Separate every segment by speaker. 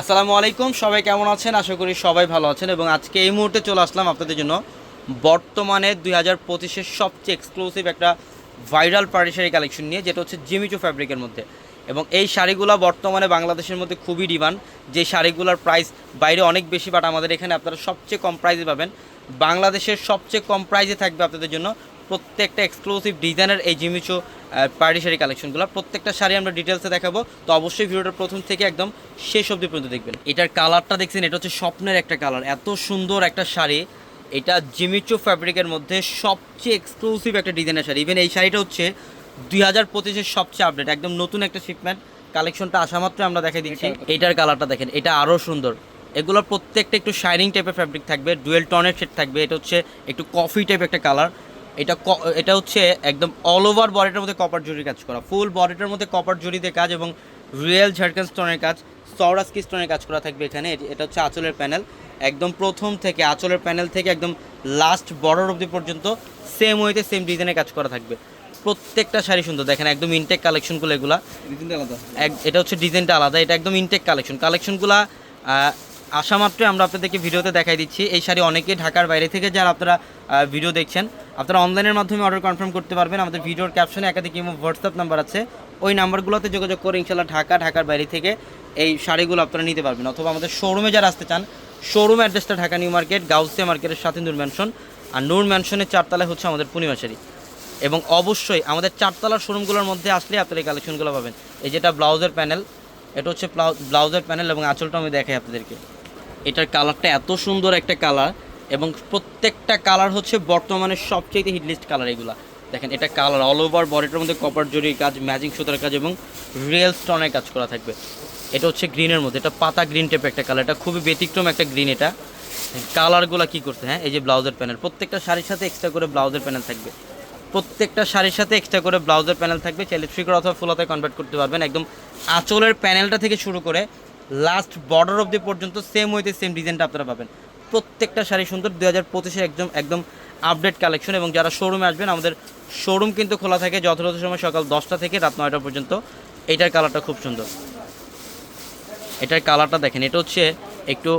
Speaker 1: আসসালামু আলাইকুম, সবাই কেমন আছেন? আশা করি সবাই ভালো আছেন এবং আজকে এই মুহূর্তে চলে আসলাম আপনাদের জন্য বর্তমানে দুই হাজার পঁচিশের সবচেয়ে এক্সক্লুসিভ একটা ভাইরাল পার্টি শাড়ি কালেকশন নিয়ে, যেটা হচ্ছে জিমিচু ফ্যাব্রিকের মধ্যে। এবং এই শাড়িগুলো বর্তমানে বাংলাদেশের মধ্যে খুবই ডিমান্ড যে শাড়িগুলোর প্রাইস বাইরে অনেক বেশি বাট আমাদের এখানে আপনারা সবচেয়ে কম প্রাইসে পাবেন। বাংলাদেশের সবচেয়ে কম প্রাইসে থাকবে আপনাদের জন্য প্রত্যেকটা এক্সক্লুসিভ ডিজাইনের এই জিমিচো পার্টি শাড়ি কালেকশনগুলো প্রত্যেকটা শাড়ি আমরা ডিটেলসে দেখাবো। তো অবশ্যই ভিডিওটা প্রথম থেকে একদম শেষ অবধি পর্যন্ত দেখবেন। এটার কালারটা দেখছেন এটা হচ্ছে স্বপ্নের একটা কালার এত সুন্দর একটা শাড়ি। এটা জিমিচো ফ্যাব্রিকের মধ্যে সবচেয়ে এক্সক্লুসিভ একটা ডিজাইনের শাড়ি। ইভেন এই শাড়িটা হচ্ছে দুই হাজার পঁচিশের সবচেয়ে আপডেট একদম নতুন একটা শিপমেন্ট কালেকশনটা আসা মাত্র আমরা দেখাই দিচ্ছি। এটার কালারটা দেখেন এটা আরও সুন্দর। এগুলোর প্রত্যেকটা একটু শাইনিং টাইপের ফ্যাব্রিক থাকবে। ডুয়েল টনের শেড থাকবে। এটা হচ্ছে একটু কফি টাইপ একটা কালার এটা ক- এটা হচ্ছে একদম অল ওভার বডিটার মধ্যে কপার জরির কাজ করা। ফুল বডিটার মধ্যে কপার জরিতে কাজ এবং রিয়েল ঝাড়খান স্টোনের কাজ সরাসকি স্টোনের কাজ করা থাকবে এখানে। এটি- হচ্ছে আঁচলের প্যানেল একদম প্রথম থেকে আঁচলের প্যানেল থেকে একদম লাস্ট বর্ডার অবধি পর্যন্ত সেম ওয়েতে সেম ডিজাইনের কাজ করা থাকবে। প্রত্যেকটা শাড়ি সুন্দর। দেখেন একদম ইনটেক কালেকশনগুলো এগুলা। এটা হচ্ছে ডিজাইনটা আলাদা। এটা একদম ইনটেক কালেকশন কালেকশনগুলা আসা মাত্রই আমরা আপনাদেরকে ভিডিওতে দেখাই দিচ্ছি। এই শাড়ি অনেকে ঢাকার বাইরে থেকে যারা আপনারা ভিডিও দেখছেন, আপনারা অনলাইনের মাধ্যমে অর্ডার কনফার্ম করতে পারবেন। আমাদের ভিডিওর ক্যাপশনে একাধিক হোয়াটসঅ্যাপ নাম্বার আছে। ওই নাম্বারগুলোতে যোগাযোগ করে ইনশাল্লাহ ঢাকা, ঢাকার বাইরে থেকে এই শাড়িগুলো আপনারা নিতে পারবেন। অথবা আমাদের শোরুমে যারা আসতে চান শোরুম অ্যাড্রেসটা ঢাকা নিউ মার্কেট, গাউসিয়া মার্কেটের সাথে নূর ম্যানশন আর নূর ম্যানশনের চারতলায় হচ্ছে আমাদের পূর্ণিমা শাড়ি। এবং অবশ্যই আমাদের চারতলার শোরুমগুলোর মধ্যে আসলে আপনারা এই কালেকশনগুলো পাবেন। এই যেটা ব্লাউজের প্যানেল এটা হচ্ছে ব্লাউ- ব্লাউজের প্যানেল এবং আঁচলটা আমি দেখাই আপনাদেরকে। এটার কালারটা এত সুন্দর একটা কালার এবং প্রত্যেকটা কালার হচ্ছে বর্তমানে সবচেয়ে হিটলিস্ট কালার এগুলা। দেখেন, এটা কালার অল ওভার বডিটার মধ্যে কপার জরির কাজ ম্যাজিং সুতার কাজ এবং রিয়েল স্টোনের কাজ করা থাকবে। এটা হচ্ছে গ্রিনের মধ্যে, এটা পাতা গ্রিন টাইপের একটা কালার, এটা খুবই ব্যতিক্রম একটা গ্রিন এটা। কালারগুলো কী করছে হ্যাঁ? এই যে ব্লাউজের প্যানেল, প্রত্যেকটা শাড়ির সাথে এক্সট্রা করে ব্লাউজের প্যানেল থাকবে। প্রত্যেকটা শাড়ির সাথে এক্সট্রা করে ব্লাউজের প্যানেল থাকবে। চাইলে অথবা ফুলাতে কনভার্ট করতে পারবেন। একদম আঁচলের প্যানেলটা থেকে শুরু করে লাস্ট বর্ডার অবধি পর্যন্ত সেম ওয়েতে সেম ডিজাইনটা আপনারা পাবেন। প্রত্যেকটা শাড়ি সুন্দর দু হাজার পঁচিশে একদম একদম আপডেট কালেকশন এবং যারা শোরুমে আসবেন, আমাদের শোরুম কিন্তু খোলা থাকে যথাযথ সময় সকাল দশটা থেকে রাত নয়টা পর্যন্ত। এইটার কালারটা খুব সুন্দর। এটার কালারটা দেখেন, এটা হচ্ছে একটু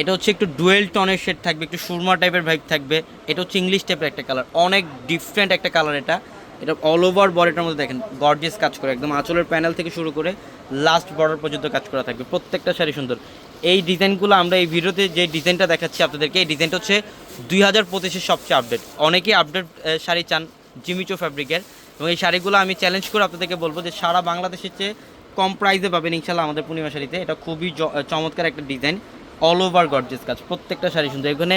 Speaker 1: এটা হচ্ছে একটু ডুয়েল টনের শেড থাকবে, একটু সুরমা টাইপের ভাইব থাকবে। এটা হচ্ছে ইংলিশ টাইপের একটা কালার অনেক ডিফারেন্ট একটা কালার এটা। এটা অল ওভার বডিটার মধ্যে দেখেন গর্জিয়াস কাজ করে, একদম আঁচলের প্যানেল থেকে শুরু করে লাস্ট বর্ডার পর্যন্ত কাজ করা থাকবে, প্রত্যেকটা শাড়ি সুন্দর। এই ডিজাইনগুলো আমরা এই ভিডিওতে যে ডিজাইনটা দেখাচ্ছি আপনাদেরকে, এই ডিজাইনটা হচ্ছে দুই হাজার পঁচিশের সবচেয়ে আপডেট অনেকেই আপডেট শাড়ি চান জিমিচো ফ্যাব্রিকের এবং এই শাড়িগুলো আমি চ্যালেঞ্জ করে আপনাদেরকে বলব যে সারা বাংলাদেশের চেয়ে কম প্রাইসে পাবেন ইনশাল্লাহ আমাদের পূর্ণিমা শাড়িতে। এটা খুবই চমৎকার একটা ডিজাইন অল ওভার গর্জেস কাজ, প্রত্যেকটা শাড়ি সুন্দর। এখানে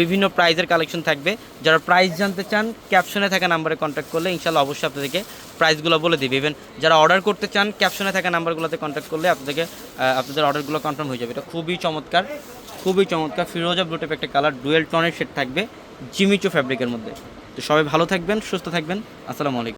Speaker 1: বিভিন্ন প্রাইজের কালেকশন থাকবে। যারা প্রাইস জানতে চান ক্যাপশনে থাকা নাম্বারে কন্ট্যাক্ট করলে ইনশাল্লাহ অবশ্যই আপনাদেরকে প্রাইসগুলো বলে দিবে। ইভেন যারা অর্ডার করতে চান ক্যাপশনে থাকা নাম্বারগুলোতে কন্ট্যাক্ট করলে আপনাদেরকে আপনাদের অর্ডারগুলো কনফার্ম হয়ে যাবে। এটা খুবই চমৎকার খুবই চমৎকার। ফিরোজা ব্লু টাইপ একটা কালার ডুয়েল টনের শেড থাকবে, জিমিচো ফ্যাব্রিকের মধ্যে। তো সবাই ভালো থাকবেন, সুস্থ থাকবেন। আসসালামু আলাইকুম।